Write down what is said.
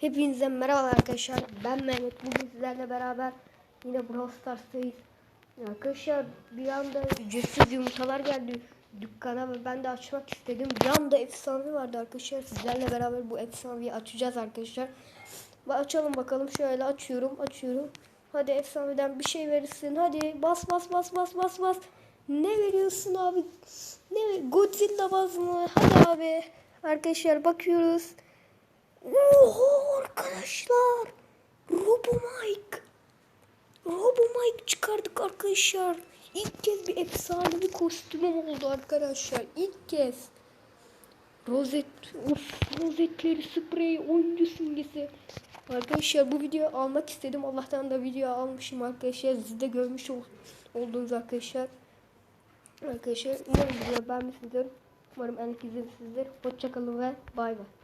Hepinize merhaba arkadaşlar. Ben Mehmet. Bugün sizlerle beraber yine Brawl Stars'tayız. Arkadaşlar bir anda ücretsiz yumurtalar geldi dükkana ve ben de açmak istedim. Bir anda efsane vardı arkadaşlar. Sizlerle beraber bu efsaneyi açacağız arkadaşlar. Açalım bakalım. Şöyle açıyorum, açıyorum. Hadi efsaneden bir şey verirsin. Hadi bas bas bas bas bas bas. Ne veriyorsun abi? Ne Godzilla baz mı? Hadi abi. Arkadaşlar bakıyoruz. Oho arkadaşlar. Robo Mike. Robo Mike çıkardık arkadaşlar. İlk kez bir efsane bir kostümüm oldu arkadaşlar. İlk kez. Rozet, of, rozetleri, sprey, oyuncu simgesi. Arkadaşlar bu videoyu almak istedim. Allah'tan da video almışım arkadaşlar. Siz de görmüş ol, oldunuz arkadaşlar. Arkadaşlar umarım video beğenmişsinizdir. Umarım en izlemişsinizdir. Hoşçakalın ve bay bay.